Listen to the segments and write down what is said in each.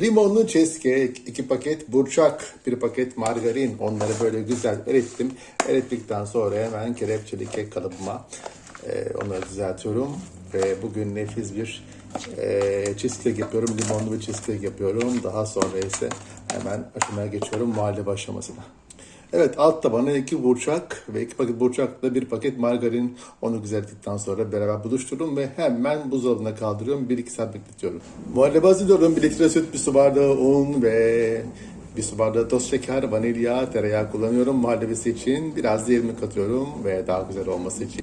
Limonlu cheesecake, iki paket burçak, bir paket margarin. Onları böyle güzel erittim. Erittikten sonra hemen kelepçeli kek kalıbıma e, onları düzeltiyorum. Ve bugün nefis bir e, cheesecake yapıyorum. Limonlu bir cheesecake yapıyorum. Daha sonra ise hemen aşamaya geçiyorum muhallebi aşamasına. Evet alt tabana iki burçak ve iki paket burçakla bir paket margarin onu güzelttikten sonra beraber buluşturuyorum ve hemen buzdolabına kaldırıyorum. 1-2 saat bekletiyorum. Muhallebi hazırlıyorum. 1 litre süt, bir su bardağı un ve bir su bardağı toz şeker, vanilya, tereyağı kullanıyorum muhallebisi için. Biraz da irmik katıyorum ve daha güzel olması için.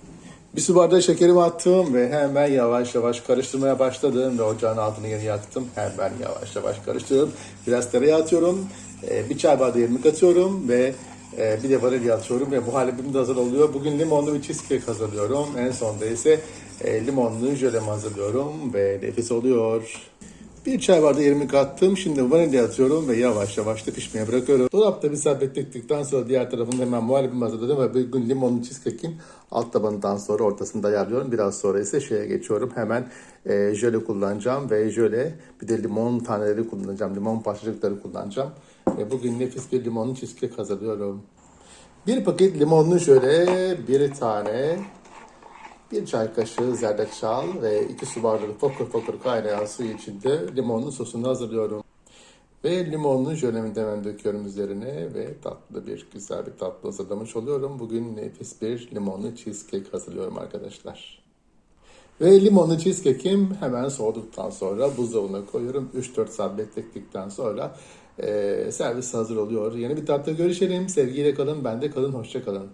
Bir su bardağı şekerimi attım ve hemen yavaş yavaş karıştırmaya başladım ve ocağın altını yeni yaktım. Hemen yavaş yavaş karıştırıyorum. Biraz tereyağı atıyorum. Ee, Bir çay bardağı irmik atıyorum ve e, bir de vanilya atıyorum ve muhallebim de hazır oluyor. Bugün limonlu bir cheesecake hazırlıyorum. En sonunda ise e, limonlu jölemi hazırlıyorum ve nefis oluyor. Bir çay bardağı irmik attım. Şimdi vanilya atıyorum ve yavaş yavaş da pişmeye bırakıyorum. Dolapta bir saat beklettikten sonra diğer tarafında hemen muhallebimi hazırladım ve bugün limonlu cheesecake'in alt tabanından sonra ortasını da ayarlıyorum. Biraz sonra ise şeye geçiyorum. Hemen e, jöle kullanacağım ve jöle bir de limon taneleri kullanacağım. Limon parçacıkları kullanacağım. Ve bugün nefis bir limonlu cheesecake hazırlıyorum. Bir paket limonlu jöle, bir tane bir çay kaşığı zerdeçal ve iki su bardağı fokur fokur kaynayan su içinde limonlu sosunu hazırlıyorum. Ve limonlu jölemi hemen döküyorum üzerine ve tatlı bir güzel bir tatlı hazırlamış oluyorum. Bugün nefis bir limonlu cheesecake hazırlıyorum arkadaşlar. Ve limonlu cheesecake'im hemen soğuduktan sonra buzdolabına koyuyorum. 3-4 saat beklettikten sonra eee servis hazır oluyor. Yeni bir tatlı görüşelim. Sevgiyle kalın, bende kalın, hoşça kalın.